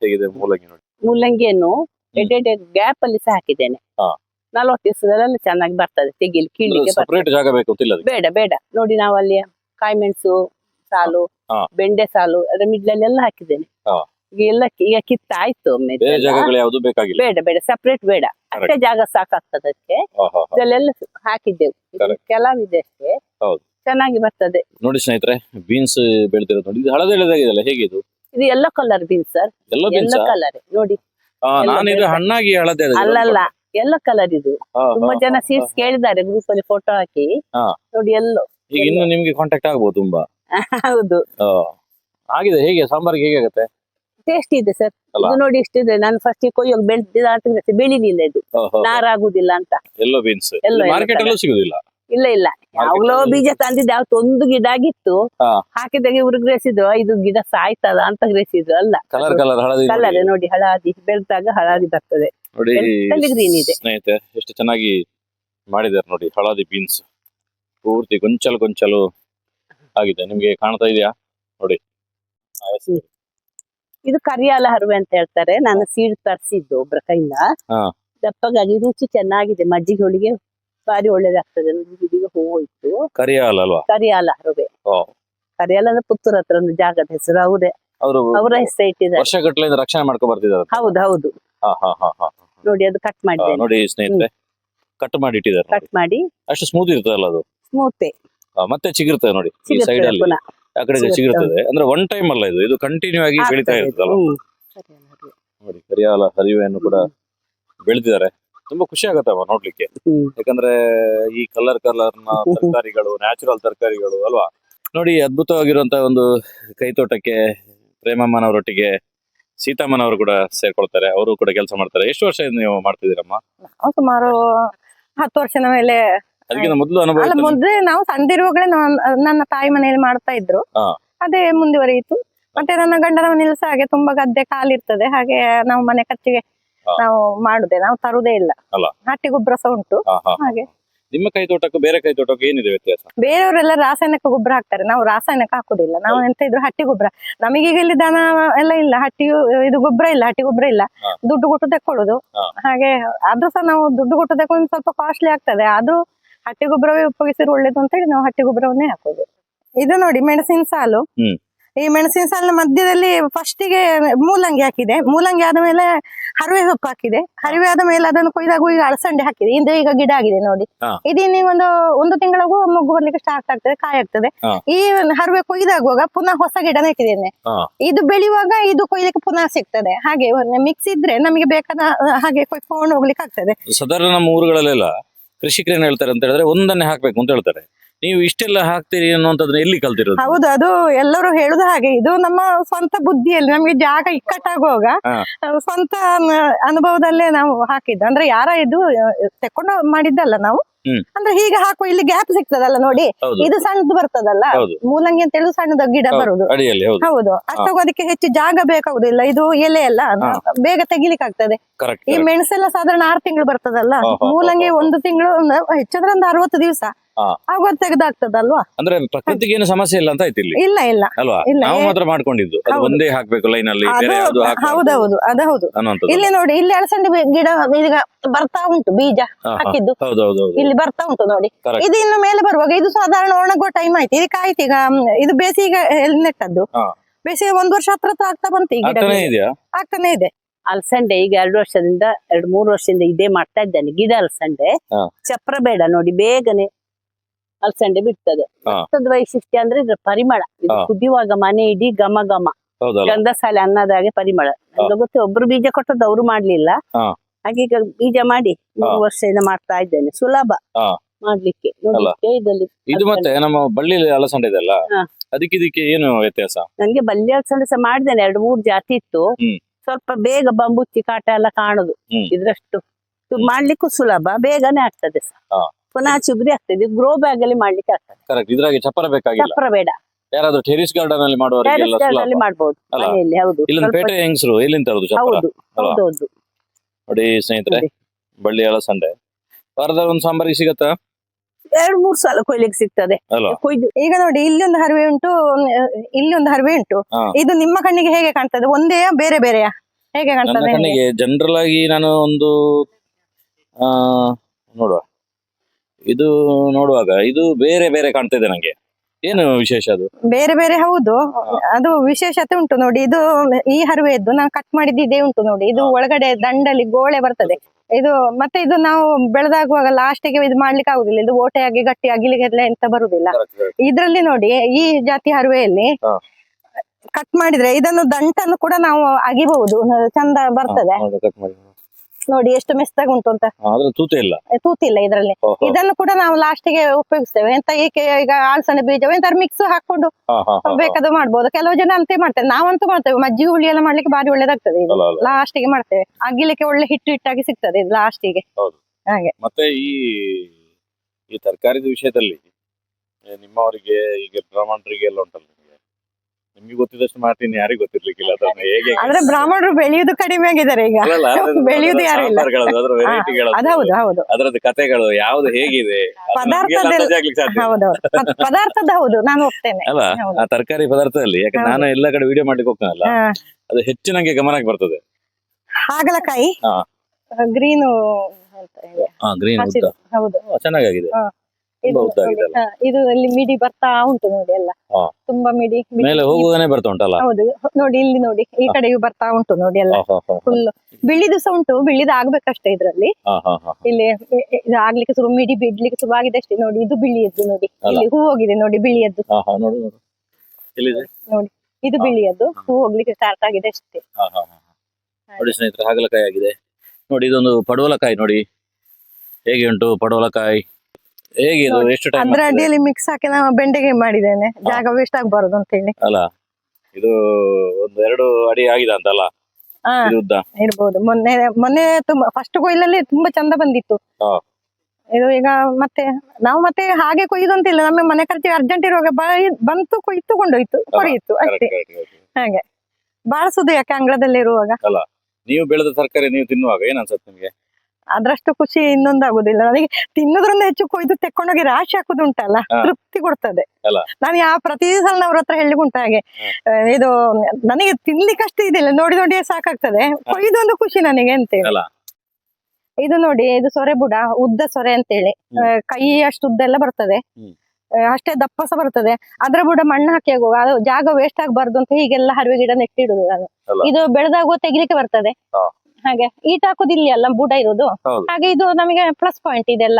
ಹೇಗಿದೆ ಮೂಲಂಗಿ ನೋಡಿ. ಮೂಲಂಗಿಯನ್ನು ಎಡೆ ಗ್ಯಾಪ್ ಅಲ್ಲಿ ಸಹ ಹಾಕಿದ್ದೇನೆ. ಹಾ. ನಲ್ವತ್ತು ದಿವಸದಲ್ಲೆಲ್ಲ ಚೆನ್ನಾಗಿ ಬರ್ತದೆ ತೆಗಿಲಿ ಕೀಳಿಗೆ ಸಪರೇಟ್ ಜಾಗ ಬೇಕು ಅದಕ್ಕೆ. ಬೇಡ ಬೇಡ. ನೋಡಿ ನಾವು ಅಲ್ಲಿ ಕಾಯಿ ಮೆಣಸು ಸಾಲು ಹಾ. ಬೆಂಡೆ ಸಾಲು ಅದರ ಮಿಡ್ಲಲ್ಲಿ ಎಲ್ಲ ಹಾಕಿದ್ದೇನೆ. ಹಾ. ಈಗ ಎಲ್ಲ ಕಿ- ಈಗ ಕಿತ್ತಾಯ್ತು ಒಮ್ಮೆ ಬೇರೆ ಇದೆಲ್ಲ. ಜಾಗಗಳು ಯಾವುದು ಬೇಕಾಗಿಲ್ಲ. ಬೇಡ ಬೇಡ ಸಪರೇಟ್ ಬೇಡ. ಅಷ್ಟೇ ಜಾಗ ಸಾಕಾಗ್ತದೆ ಅದಕ್ಕೆ ಹಾ, ಹಾ, ಹಾ. ಇದೆಲ್ಲ ಹಾಕಿದ್ದೆವು. ಇದು Correct. ಕೆಲವಿದೆ ಅಷ್ಟೇ. ಹೌದು. ಚೆನ್ನಾಗಿ ಬರ್ತದೆ. ನೋಡಿ ಸ್ನೇಹಿತರೆ ಬೀನ್ಸ್ ಬೆಳೆದಿರೋದು ನೋಡಿ. ಇದು ಹಳದಿ ಹಳದಾಗಿದೆಲ್ಲ ಹೇಗೆ ಇದು? ಇದು ಎಲ್ಲೋ ಕಲರ್ ಬೀನ್ಸ್ ಸರ್ ಎಲ್ಲ ಬೀನ್ಸ್ ಎಲ್ಲೋ ಕಲರ್ ನೋಡಿ. ನಾನು ಇದು ಹಣ್ಣಾಗಿ ಹಳದಿ ಅಲ್ಲಲ್ಲ ಎಲ್ಲೋ ಕಲರ್ ಇದು. ತುಂಬಾ ಜನ ಸೀಟ್ಸ್ ಕೇಳಿದ್ದಾರೆ ಗ್ರೂಪ್ ಅಲ್ಲಿ ಫೋಟೋ ಹಾಕಿ. ನೋಡಿ ಎಲ್ಲೋ. ಈಗ ಇನ್ನು ನಿಮ್ಗೆ ಕಾಂಟ್ಯಾಕ್ಟ್ ಆಗ್ಬೋದು ತುಂಬಾ. (laughs) ಹೌದು. ಆಗಿದೆ ಹೇಗೆ? ಸಾಂಬಾರ್ಗೆ ಹೇಗೆ ಆಗುತ್ತೆ? ಟೇಸ್ಟ್ ಇದೆ ಸರ್? ಇದು ನೋಡಿ ಇಷ್ಟಿದೆ ನಾನು ಫಸ್ಟ್ ಕೊಯ್ಯೋಗಿ ಬೆಳೆದಿಲ್ಲ ಅಂತ ಬೆಳಿಲಿಲ್ಲ ಇದು. ನಾರಾಗುದಿಲ್ಲ ಅಂತ. ಎಲ್ಲೋ ಬೀನ್ಸ್ ಎಲ್ಲ ಮಾರ್ಕೆಟ್ ಅಲ್ಲೂ ಸಿಗುದಿಲ್ಲ. ಇಲ್ಲ ಇಲ್ಲ. ಯಾವಾಗ್ಲೋ ಬೀಜ ತಂದಿದ್ದೆ ಅವತ್ತು ಒಂದು ಗಿಡ ಆಗಿತ್ತು. ಹಾಕಿದಾಗ ಇವ್ರು ಗ್ರೇಸಿದ್ರು ಇದು ಗಿಡ ಸಾಯ್ತದ ಅಂತ ಗ್ರೇಸಿದ್ರು ಅಲ್ಲ. ಕಲರ್ ಕಲರ್ ಹಳದಿ ಕಲರ್ ನೋಡಿ. ಹಳದಿ. ಹಳಾದಿ ಹಳದಿ ಬರ್ತದೆ. green ಇದೆ. ಸ್ನೇಹಿತೆ ಎಷ್ಟು ಚೆನ್ನಾಗಿ ಮಾಡಿದಾರೆ ನೋಡಿ ಹಳದಿ ಬೀನ್ಸ್ ಪೂರ್ತಿ ಗೊಂಚಲು ಗೊಂಚಲು ಆಗಿದೆ. ನಿಮ್ಗೆ ಕಾಣ್ತಾ ಇದೆಯಾ? ನೋಡಿ. ಇದು ಕರಿಯಾಲ ಹರುವೆ ಅಂತ ಹೇಳ್ತಾರೆ. ನಾನು ಸೀಡ್ ತರಿಸಿದ್ದು ಒಬ್ರ ಕೈಯಿಂದ. ದಪ್ಪಗಾಗಿ ರುಚಿ ಚೆನ್ನಾಗಿದೆ. ಮಜ್ಜಿಗೆ ಹೋಳಿಗೆ ಬಾರಿ ಒಳ್ಳೇದಾಗ್ತದೆ ನಮ್ಗೆ ಇದೀಗ ಹೂವು ಇತ್ತು ಕರಿ ಅಲ್ವಾ ಕರಿಯಾಲ ಅರುವೆ. ಕರಿಯಾಲ ಅಂದ್ರೆ ಪುತ್ತೂರ್ ಹತ್ರ ಒಂದು ಜಾಗದ ಹೆಸರು ಅವರೇ ಅವರು ಅವರ ಹೆಸರು ಇಟ್ಟಿದ್ದಾರೆ. ವರ್ಷಗಟ್ಟಲೆ ರಕ್ಷಣೆ ಮಾಡ್ಕೊಂಡು ಬರ್ತಿದ್ದಾರೆ ಹೌದು ಹೌದು. ಹಾ ಹಾ ಹಾ ಹಾ ನೋಡಿ ಅದು ಕಟ್ ಮಾಡಿ ಮಾಡಿದ್ದೇನೆ. ನೋಡಿ ಸ್ನೇಹಿತರೆ ಕಟ್ ಮಾಡಿ ಇಟ್ಟಿದ್ದಾರೆ ಕಟ್ ಮಾಡಿ. ಅಷ್ಟು ಸ್ಮೂತ್ ಇರ್ತದಲ್ಲ ಅದು? ಸ್ಮೂತ್. ಮತ್ತೆ ಚಿಗಿರ್ತದೆ ನೋಡಿ ಈ ಸೈಡ್ ಅಲ್ಲಿ. ಆ ಕಡೆ ಚಿಗಿರ್ತದೆ. ಅಂದ್ರೆ ಒನ್ ಟೈಮ್ ಅಲ್ಲ ಇದು? ಇದು ಕಂಟಿನ್ಯೂ ಆಗಿ ಬೆಳೀತಾ. ಇರ್ತದಲ್ಲ. ನೋಡಿ ಕರಿಯಾಲ ಹರಿವೆಯನ್ನು ಕೂಡ ಬೆಳೆದಿದ್ದಾರೆ. ತುಂಬಾ ಖುಷಿ ಆಗತ್ತವ ನೋಡ್ಲಿಕ್ಕೆ. ಹ್ಮ್. ಯಾಕಂದ್ರೆ ಈ ಕಲರ್ ಕಲರ್ನ ತರಕಾರಿಗಳು ನ್ಯಾಚುರಲ್ ತರಕಾರಿಗಳು ಅಲ್ವಾ? ನೋಡಿ ಅದ್ಭುತವಾಗಿರುವಂತ ಒಂದು ಕೈತೋಟಕ್ಕೆ ಪ್ರೇಮಮ್ಮನವರೊಟ್ಟಿಗೆ ಸೀತಮ್ಮನವರು ಕೂಡ ಸೇರ್ಕೊಳ್ತಾರೆ. ಅವರು ಕೂಡ ಕೆಲಸ ಮಾಡ್ತಾರೆ. ಎಷ್ಟು ವರ್ಷ ನೀವು ಮಾಡ್ತಿದ್ದೀರಮ್ಮ? ನಾವು ಸುಮಾರು ಹತ್ತು ವರ್ಷದ ಮೇಲೆ ಅದಕ್ಕಿಂತ ಮೊದಲು ಅನುಭವ ಅಲ್ಲ? ಮೊದ್ಲೇ ನಾವು ಸಣ್ಣದಿರುವಾಗಲೇ ನಾನ್- ನನ್ನ ತಾಯಿ ಮನೆಯಲ್ಲಿ ಮಾಡ್ತಾ ಇದ್ರು. ಅದೇ ಮುಂದುವರಿಯಿತು. ಮತ್ತೆ ನನ್ನ ಗಂಡನ ಮನೆಯಲ್ಲಿ ಸಹ ಹಾಗೆ ತುಂಬಾ ಗದ್ದೆ ಕಾಲಿರ್ತದೆ ಹಾಗೆ ನಾವು ಮನೆ ಖರ್ಚಿಗೆ. ನಾವು ಮಾಡುದೇ ನಾವು ತರುದೇ ಇಲ್ಲ. ಅಲ್ಲ. ಹಟ್ಟಿ ಗೊಬ್ಬರ ಸಹ ಉಂಟು. ಹಾಗೆ. ನಿಮ್ಮ ಕೈ ತೋಟಕ್ಕೂ ಬೇರೆ ಕೈ ತೋಟಕ್ಕೂ ಏನಿದೆ ವ್ಯತ್ಯಾಸ? ಬೇರೆಯವರೆಲ್ಲ ರಾಸಾಯನಿಕ ಗೊಬ್ಬರ ಹಾಕ್ತಾರೆ. ನಾವು ರಾಸಾಯನಿಕ ಹಾಕುದಿಲ್ಲ. ನಾವು ಎಂತ ಇದ್ರು ಹಟ್ಟಿ ಗೊಬ್ಬರ. ನಮಗೀಗ ಇಲ್ಲಿ ದನ ಎಲ್ಲ ಇಲ್ಲ. ಹಟ್ಟಿ ಇದು ಗೊಬ್ಬರ ಇಲ್ಲ ಹಟ್ಟಿ ಗೊಬ್ಬರ ಇಲ್ಲ. ದುಡ್ಡು ಕೊಟ್ಟು ತೆಕ್ಕೊಳ್ಳುದು. ಹಾಗೆ ಅದು ಸಹ ನಾವು ದುಡ್ಡು ಕೊಟ್ಟು ತಕೊಂಡು ಸ್ವಲ್ಪ ಕಾಸ್ಟ್ಲಿ ಆಗ್ತದೆ. ಆದ್ರೂ ಹಟ್ಟಿ ಗೊಬ್ಬರವೇ ಉಪಯೋಗಿಸಿದ್ರೆ ಒಳ್ಳೇದು ಅಂತ ಹೇಳಿ ನಾವು ಹಟ್ಟಿ ಗೊಬ್ಬರವನ್ನೇ ಹಾಕೋದು. ಇದು ನೋಡಿ ಮೆಣಸಿನ ಸಾಲು. ಈ ಮೆಣಸಿನ ಸಾಲಿನ ಮಧ್ಯದಲ್ಲಿ ಫಸ್ಟಿಗೆ ಮೂಲಂಗಿ ಹಾಕಿದೆ. ಮೂಲಂಗಿ ಆದ ಮೇಲೆ ಹರಿವೆ ಸೊಪ್ಪು ಹಾಕಿದೆ. ಹರಿವೆ ಆದ ಮೇಲೆ ಅದನ್ನು ಕೊಯ್ದಾಗ ಈಗ ಅಳಸಂಡೆ ಹಾಕಿದೆ. ಇಂದ ಈಗ ಗಿಡ ಆಗಿದೆ ನೋಡಿ. ಇದೀನಿ ಒಂದು ಒಂದು ತಿಂಗಳಿಗೂ ಮೊಗ್ಗು ಬರ್ಲಿಕ್ಕೆ ಸ್ಟಾರ್ಟ್ ಆಗ್ತದೆ ಕಾಯಿ ಆಗ್ತದೆ. ಈ ಹರಿವೆ ಕೊಯ್ದಾಗುವಾಗ ಪುನಃ ಹೊಸ ಗಿಡ ನೆಟ್ಟಿದ್ದೇನೆ ಇದು ಬೆಳೆಯುವಾಗ ಇದು ಕೊಯ್ಲಿಕ್ಕೆ ಪುನಃ ಸಿಗ್ತದೆ. ಹಾಗೆ ಮಿಕ್ಸ್ ಇದ್ರೆ ನಮಗೆ ಬೇಕಾದ ಹಾಗೆ ಕೊಯ್ಕೊಂಡು ಹೋಗ್ಲಿಕ್ಕೆ ಆಗ್ತದೆ. ಸಾಧಾರಣ ನಮ್ಮ ಊರುಗಳಲ್ಲೆಲ್ಲ ಕೃಷಿಕರೇನು ಏನ್ ಹೇಳ್ತಾರೆ ಅಂತ ಹೇಳಿದ್ರೆ ಒಂದನ್ನೇ ಹಾಕ್ಬೇಕು ಅಂತ ಹೇಳ್ತಾರೆ. ನೀವು ಇಷ್ಟೆಲ್ಲ ಹಾಕ್ತೀರಿ ಅನ್ನುವಂಥದ್ದನ್ನ ಎಲ್ಲಿ ಕಲ್ತಿರೋದು? ಹೌದು ಅದು ಎಲ್ಲರೂ ಹೇಳುದು ಹಾಗೆ. ಇದು ನಮ್ಮ ಸ್ವಂತ ಬುದ್ಧಿಯಲ್ಲಿ ನಮಗೆ ಜಾಗ ಇಕ್ಕಟ್ಟಾಗುವಾಗ ಸ್ವಂತ ಅನುಭವದಲ್ಲೇ ನಾವು ಹಾಕಿದ್ದು. ಅಂದ್ರೆ ಯಾರ ಇದು ತಕೊಂಡು ಮಾಡಿದ್ದಲ್ಲ ನಾವು. ಅಂದ್ರೆ ಹೀಗೆ ಹಾಕುವ ಇಲ್ಲಿ ಗ್ಯಾಪ್ ಸಿಗ್ತದಲ್ಲ ನೋಡಿ. ಇದು ಸಣ್ಣದು ಬರ್ತದಲ್ಲ. ಮೂಲಂಗಿ ಅಂತ ಹೇಳುದು ಸಣ್ಣದ ಗಿಡ. ಬರುದು. ಹೌದು. ಅಷ್ಟಾಗೂ ಅದಕ್ಕೆ ಹೆಚ್ಚು ಜಾಗ ಬೇಕಾಗುದಿಲ್ಲ. ಇದು ಎಲೆ ಅಲ್ಲ ಬೇಗ ತೆಗಿಲಿಕ್ಕೆ ಆಗ್ತದೆ ಈ ಮೆಣಸೆಲ್ಲ ಸಾಧಾರಣ ಆರು ತಿಂಗಳು ಬರ್ತದಲ್ಲ. ಮೂಲಂಗಿ. ಒಂದು ತಿಂಗಳು ಹೆಚ್ಚಂದ್ರೆ ಒಂದು ಅರವತ್ತು ದಿವಸ. ಆವಾಗ ತೆಗೆದಾಗ್ತದಲ್ವಾ? ಅಂದ್ರೆ ಪ್ರಕೃತಿಗೆ ಏನು ಸಮಸ್ಯೆ ಇಲ್ಲ ಅಂತ ಆಯ್ತು ಇಲ್ಲಿ. ಇಲ್ಲ ಇಲ್ಲ. ಅಲ್ವಾ? ಇಲ್ಲ, ನಾವು ಮಾತ್ರ ಮಾಡ್ಕೊಂಡಿದ್ದು. ಅದು ಹೌದು. ಒಂದೇ ಹಾಕ್ಬೇಕು ಲೈನ್ ಅಲ್ಲಿ ಬೇರೆ ಅದು ಹೌದೌದು ಅದೌದು. ಅನ್ನುವಂಥದ್ದು. ಇಲ್ಲಿ ನೋಡಿ ಇಲ್ಲಿ ಅಲಸಂಡೆ ಗಿಡ ಈಗ ಬರ್ತಾ ಉಂಟು ಬೀಜ. ಹಾಕಿದ್ದು. ಹೌದು ಹೌದು ಹೌದು ಇಲ್ಲಿ ಬರ್ತಾ ಉಂಟು ನೋಡಿ. Correct. ಇದು ಇನ್ನು ಮೇಲೆ ಬರುವಾಗ ಇದು ಸಾಧಾರಣ ಒಣಗುವ ಟೈಮ್ ಆಯ್ತು. ಇದಕ್ಕೆ ಆಯ್ತು ಈಗ ಮ್, ಇದು ಬೇಸಿಗೆ ಈಗ ನೆಟ್ಟದ್ದು. ಹಾ. ಬೇಸಿಗೆ ಒಂದ್ ವರ್ಷ ಹತ್ರ ಆಗ್ತಾ ಬಂತು ಈ ಗಿಡ ಆಗ್ತಾನೆ ಇದೆಯಾ? ಆಗ್ತಾನೆ ಇದೆ. ಅಲಸಂಡೆ ಈಗ ಎರಡು ವರ್ಷದಿಂದ ಎರಡು ಮೂರು ವರ್ಷದಿಂದ ಇದೇ ಮಾಡ್ತಾ ಇದ್ದಾನೆ. ಗಿಡ ಅಲಸಂಡೆ ಹಾ. ಚಪ್ರ ಬೇಡ ನೋಡಿ ಬೇಗನೆ ಅಲಸಂಡೆ ಬಿಡ್ತದೆ. ಭತ್ತದ ವೈಶಿಷ್ಟ್ಯ ಅಂದ್ರೆ ಇದ್ರ ಪರಿಮಳ. ಇದು. ಕುದಿಯುವಾಗ ಮನೆ ಇಡೀ ಘಮ ಘಮ. ಗಂಧ ಸಾಲೆ ಅನ್ನದ ಹಾಗೆ ಪರಿಮಳ. ಗೊತ್ತೆ ಗೊತ್ತು ಒಬ್ರು ಬೀಜ ಕೊಟ್ಟದ್ದು ಅವ್ರು ಮಾಡ್ಲಿಲ್ಲ. ಹಾಗೀಗ ಹಾಗೆ ಈಗ ಬೀಜ ಮಾಡಿ ಮೂರು. ವರ್ಷದಿಂದ ಮಾಡ್ತಾ ಇದ್ದೇನೆ. ಸುಲಭ. ಮಾಡ್ಲಿಕ್ಕೆ. ಇದರಲ್ಲಿ ಇದು ಮತ್ತೆ ನಮ್ಮ ಬಳ್ಳಿ ಅಲಸಂಡೆ ಇದೆಲ್ಲ ಅದಕ್ಕೆ ಇದಕ್ಕೆ ಏನು ವ್ಯತ್ಯಾಸ? ನಂಗೆ ಬಳ್ಳಿ ಅಲಸಂಡೆ ಸಹ ಮಾಡಿದ್ದೇನೆ. ಎರಡು ಮೂರು ಜಾತಿ ಇತ್ತು. ಸ್ವಲ್ಪ ಬೇಗ ಬಂಬುಚ್ಚಿ ಕಾಟ ಎಲ್ಲ ಕಾಣುದು. ಇದ್ರಷ್ಟು. ಇದು ಮಾಡ್ಲಿಕ್ಕೂ ಸುಲಭ ಬೇಗನೆ ಆಗ್ತದೆ ಹಾ. ಪುನಃ ಚಿಗುರಿ ಆಗ್ತದೆ. ಗ್ರೋ ಬ್ಯಾಗ್ ಅಲ್ಲಿ ಮಾಡ್ಲಿಕ್ಕೆ ಆಗ್ತದೆ. ಕರೆಕ್ಟ್ ಇದ್ರಾಗೆ ಚಪ್ಪರ ಬೇಕಾಗಿಲ್ಲ. ಚಪ್ಪರ ಬೇಡ. ಯಾರಾದ್ರೂ ಟೆರಿಸ್ ಗಾರ್ಡನ್ ಅಲ್ಲಿ ಟೆರೆಸ್ ಅಲ್ಲಿ ಮಾಡ್ಬೋದು. ಅಲ್ಲ? ಮನೆಯಲ್ಲಿ ಹೌದು. ಇಲ್ಲೊಂದು ಸ್ವಲ್ಪ- ಪೇಟೆ ಹೆಂಗಸರು? ಎಲ್ಲಿಂದ ತರೋದು ಚಪ್ಪರ? ಹೌದು? ಹೌದೌದು ನೋಡಿ ಸ್ನೇಹಿತರೆ. ಬಳ್ಳಿ ಅಳಸಂಡೆ ವಾರದಲ್ಲಿ ಒಂದು ಸಾಂಬಾರಿಗೆ ಸಿಗತ್ತಾ? ಎರಡ್ ಮೂರ್ ಸಲ ಕೊಯ್ಲಿಕ್ಕೆ ಸಿಗ್ತದೆ. ಅಲ್ವಾ ಕೊಯ್ದು ಈಗ ನೋಡಿ ಇಲ್ಲಿ ಒಂದು ಹರಿವೆ ಉಂಟು ಇಲ್ಲಿ ಒಂದು ಹರಿವೆ ಉಂಟು. ಹಾ. ಇದು ನಿಮ್ಮ ಕಣ್ಣಿಗೆ ಹೇಗೆ ಕಾಣ್ತದೆ? ಒಂದೇ ಬೇರೆ ಬೇರೆಯಾ? ಹೇಗೆ ನನ್ನ ಕಾಣ್ತದೆ? ಕಣ್ಣಿಗೆ ಜನರಲ್ ಆಗಿ ನಾನು ಒಂದು ಆ ನೋಡುವ. ಇದು ನೋಡುವಾಗ ಇದು ಬೇರೆ ಬೇರೆ ಕಾಣ್ತಿದೆ ನಂಗೆ. ಏನು ವಿಶೇಷ ಅದು? ಬೇರೆ ಬೇರೆ ಹೌದು. ಅದು ವಿಶೇಷತೆ ಉಂಟು ನೋಡಿ ಇದು ಈ ಹರಿವೆದ್ದು ನಾವು ಕಟ್ ಮಾಡಿದ್ದು ಇದೇ ಉಂಟು ನೋಡಿ. ಇದು ಒಳಗಡೆ ದಂಡಲ್ಲಿ ಗೋಳೆ ಬರ್ತದೆ. ಇದು ಮತ್ತೆ ಇದು ನಾವು ಬೆಳೆದಾಗುವಾಗ ಲಾಸ್ಟಿಗೆ ಇದು ಮಾಡ್ಲಿಕ್ಕೆ ಆಗುದಿಲ್ಲ. ಇದು ಓಟೆಯಾಗಿ ಗಟ್ಟಿ ಅಗಿಲಿಗೆಲ್ಲ ಎಂತ ಬರುದಿಲ್ಲ. ಇದ್ರಲ್ಲಿ ನೋಡಿ ಈ ಜಾತಿ ಹರಿವೆಯಲ್ಲಿ ಕಟ್ ಮಾಡಿದ್ರೆ ಇದನ್ನು ದಂಟನ್ನು ಕೂಡ ನಾವು ಅಗಿಬಹುದು. ಚಂದ ಬರ್ತದೆ. ನೋಡಿ ಎಷ್ಟು ಮೆಸ್ತಾಗ ಉಂಟು ಅಂತ. ತೂತಿ ಅದ್ರ ತೂತು ಇಲ್ಲ ಇದರಲ್ಲಿ. ಇದನ್ನು ಕೂಡ ನಾವು ಲಾಸ್ಟಿಗೆ ಉಪಯೋಗಿಸ್ತೇವೆ. ಎಂತ ಏಕೆ ಈಗ ಆಳ್ಸಣೆ ಬೀಜ ಎಂತ ಮಿಕ್ಸ್ ಹಾಕೊಂಡು. ಬೇಕಾದ ಮಾಡ್ಬೋದು. ಕೆಲವು ಜನ ಅಂತೇ ಮಾಡ್ತಾರೆ. ನಾವಂತೂ ಮಾಡ್ತೇವೆ. ಮಜ್ಜಿ ಹುಳಿ ಎಲ್ಲ ಮಾಡ್ಲಿಕ್ಕೆ ಬಾರಿ ಒಳ್ಳೇದಾಗ್ತದೆ ಇದು. ಗೆ ಮಾಡ್ತೇವೆ. ಅಗಿಲಿಕ್ಕೆ ಒಳ್ಳೆ ಹಿಟ್ಟು ಹಿಟ್ಟಾಗಿ ಸಿಗ್ತದೆ ಇದು ಲಾಸ್ಟಿಗೆ ಹೌದು. ಹಾಗೆ. ಮತ್ತೆ ಈ ಈ ತರಕಾರಿದ ವಿಷಯದಲ್ಲಿ ನಿಮ್ಮವರಿಗೆ ಈಗ ಬ್ರಾಹ್ಮಣರಿಗೆ ಎಲ್ಲ ಉಂಟಲ್ಲ. ನಿಮಗೆ ಗೊತ್ತಿದ್ದಷ್ಟು ಮಾಡ್ತೀನಿ ಯಾರಿಗೂ ಗೊತ್ತಿರ್ಲಿಕ್ಕಿಲ್ಲ. ಅದನ್ನ ಹೇಗೆ ಆದ್ರೆ ಬ್ರಾಹ್ಮಣರು ಬೆಳೆಯುವುದು ಕಡಿಮೆ ಆಗಿದ್ದಾರೆ ಈಗ. ಅಲ್ಲಲ್ಲ, ಅದ್ರದ್ದು- (laughs) ಬೆಳೆಯುವುದು ಯಾರು ಇಲ್ಲ. ಸಾಂಬಾರ್ಗಳದ್ದು, ಅದರ ವೆರೈಟಿಗಳು ಅದು ಹೌದು ಹೌದು. ಅದರದ್ದು ಕಥೆಗಳು ಯಾವ್ದು ಹೇಗಿದೆ? ಅದು ನಮ್ಗೆಲ್ಲ ಪದಾರ್ಥದಲ್ಲಿ- ಅಂದಾಜು ಆಗ್ಲಿಕ್ಕೆ ಸಾಧ್ಯ ಇಲ್ಲ. ಹೌದೌದು. ಪದ್- ಪದಾರ್ಥದ ಹೌದು ನಾನು ಒಪ್ತೇನೆ ಅಲ್ಲ ಹೌದು. ಆ ತರಕಾರಿ ಪದಾರ್ಥದಲ್ಲಿ ಯಾಕಂದ್ರೆ ನಾನು ಎಲ್ಲ ಕಡೆ ವಿಡಿಯೋ ಮಾಡ್ಲಿಕ್ಕೆ ಹೋಗ್ತಾನಲ್ಲ ಹಾ. ಅದು ಹೆಚ್ಚು ನಂಗೆ ಗಮನಕ್ಕೆ ಬರ್ತದೆ. ಹಾಗಲಕಾಯಿ? ಹಾ. ಗ್ರೀನು ಹಸಿರು. ಹೌದು. ಚೆನ್ನಾಗಿದೆ ಇದು ಹಾ, ಇದು ಅಲ್ಲಿ ಮಿಡಿ ಬರ್ತಾ ಉಂಟು ನೋಡಿ ಎಲ್ಲ. ಹಾ. ತುಂಬಾ ಮಿಡಿ ಮೇಲೆ ಹೋಗುವುದನ್ನೇ ಬರ್ತಾ ಉಂಟಲ್ಲ? ಹೌದು ನೋಡಿ ಇಲ್ಲಿ ನೋಡಿ ಈ ಕಡೆಯೂ ಬರ್ತಾ ಉಂಟು ನೋಡಿ ಎಲ್ಲ. ಹಾ, ಹಾ, ಹಾ, ಫುಲ್ ಬಿಳಿದು ಸಹ ಉಂಟು ಬಿಳಿದು ಆಗ್ಬೇಕಷ್ಟೇ ಇದ್ರಲ್ಲಿ. ಹಾ, ಹಾ, ಹಾ. ಇಲ್ಲಿ ಇ- ಇ- ಇದು ಆಗ್ಲಿಕ್ಕೆ ಶುರು ಮಿಡಿ ಬಿಡ್ಲಿಕ್ಕೆ ಶುರು ಆಗಿದೆ ಅಷ್ಟೇ ನೋಡಿ ಇದು ಬಿಳಿಯದ್ದು ನೋಡಿ. ಅಲ್ಲ. ಇಲ್ಲಿ ಹೂ ಹೋಗಿದೆ ನೋಡಿ ಬಿಳಿಯದ್ದು ಹಾ, ಹಾ, ನೋಡು ನೋಡು. ಎಲ್ಲಿದೆ? ನೋಡಿ ಇದು ಹಾ. ಬಿಳಿಯದ್ದು ಹೂ. ಹೋಗ್ಲಿಕ್ಕೆ ಸ್ಟಾರ್ಟ್ ಆಗಿದೆ ಅಷ್ಟೇ. ಹಾ, ಹಾ, ಹಾ. ನೋಡಿ ಸ್ನೇಹಿತರೆ ಹಾಗಲಕಾಯಿ ಆಗಿದೆ. ನೋಡಿ ಇದೊಂದು ಪಡವಲಕಾಯಿ ನೋಡಿ. ಹೇಗೆ ಉಂಟು ಪಡವಲಕಾಯಿ? ಹೇಗೆ ಇದು ಎಷ್ಟು ಟೈಮ್ ಅದ್ರ ಅಡಿಯಲ್ಲಿ ಮಿಕ್ಸ್ ಹಾಕಿ ನಾನು ಬೆಂಡೆಗೆ ಮಾಡಿದ್ದೇನೆ. ಜಾಗ ವೇಸ್ಟ್ ಆಗ್ಬಾರ್ದು ಅಂತ ಹೇಳಿ ಅಲ್ಲ ಇದು ಒಂದು ಎರಡು ಅಡಿ ಆಗಿದೆ ಅಂತಲ್ಲ? ಹಾ ಇದು ಉದ್ದ? ಇರ್ಬೋದು. ಮೊನ್ನೆ ಮೊನ್ನೆ ತುಂಬಾ ಫಸ್ಟ್ ಕೊಯ್ಲಲ್ಲಿ ತುಂಬಾ ಚಂದ ಬಂದಿತ್ತು. ಹಾ. ಇದು ಈಗ ಮತ್ತೆ ನಾವು ಮತ್ತೆ ಹಾಗೆ ಕೊಯ್ದು ಅಂತಿಲ್ಲ ನಮ್ಮ ಮನೆ ಖರ್ಚಿಗೆ ಅರ್ಜೆಂಟ್ ಇರುವಾಗ ಬ- ಬಂತು ಕೊಯ್ತು ಕೊಂಡೋಯ್ತು ಕೊರಿಯಿತು ಅಷ್ಟೇ. correct, correct. ಹಾಗೆ. ಬಾಳಿಸುದು ಯಾಕೆ ಅಂಗಳದಲ್ಲಿ ಇರುವಾಗ. ನೀವು ಬೆಳೆದ ತರಕಾರಿ ನೀವು ತಿನ್ನುವಾಗ ಏನ್ ಅನ್ಸುತ್ತೆ ನಿಮ್ಗೆ? ಅದ್ರಷ್ಟು ಖುಷಿ ಇನ್ನೊಂದು ಆಗುದಿಲ್ಲ. ನನಗೆ ತಿನ್ನೋದ್ರಿಂದ ಹೆಚ್ಚು ಕೊಯ್ದು ತೆಕ್ಕೊಂಡೋಗಿ ರಾಶಿ ಹಾಕುದು ಉಂಟಲ್ಲ ತೃಪ್ತಿ ಕೊಡ್ತದೆ. ನಾನು ಯಾವ ಪ್ರತಿ ಸಲ ಅವ್ರ ಹತ್ರ ಹೇಳಿಗುಂಟ ಹಾಗೆ ಇದು ನನಗೆ ತಿನ್ಲಿಕ್ಕಷ್ಟು ಇದಿಲ್ಲ ನೋಡಿ ನೋಡಿ ಸಾಕಾಗ್ತದೆ. ಕೊಯ್ದು ಒಂದು ಖುಷಿ ನನಗೆ ಅಂತೇಳಿ. ಇದು ನೋಡಿ ಇದು ಸೊರೆ ಬುಡ ಉದ್ದ ಸೊರೆ ಅಂತೇಳಿ. ಹೇಳಿ ಕೈ ಅಷ್ಟು ಉದ್ದ ಎಲ್ಲ ಬರ್ತದೆ. ಅಷ್ಟೇ ದಪ್ಪಸ ಬರ್ತದೆ. ಅದ್ರ ಬುಡ ಮಣ್ಣು ಹಾಕಿ ಆಗುವಾಗ ಅದು ಜಾಗ ವೇಸ್ಟ್ ಆಗಬಾರ್ದು ಅಂತ ಹೀಗೆಲ್ಲ ಹರಿವೆ ಗಿಡ ನೆಟ್ಟಿಡುದು ನಾನು. ಇದು ಬೆಳೆದಾಗುವ ತೆಗಿಲಿಕ್ಕೆ ಬರ್ತದೆ. ಹಾಗೆ ಈಟ್ ಹಾಕುದು ಇಲ್ಲಿ ಅಲ್ಲ ಬುಡ ಇರೋದು. ಹೌದು. ಹಾಗೆ ಇದು ನಮಗೆ ಪ್ಲಸ್ ಪಾಯಿಂಟ್ ಇದೆಲ್ಲ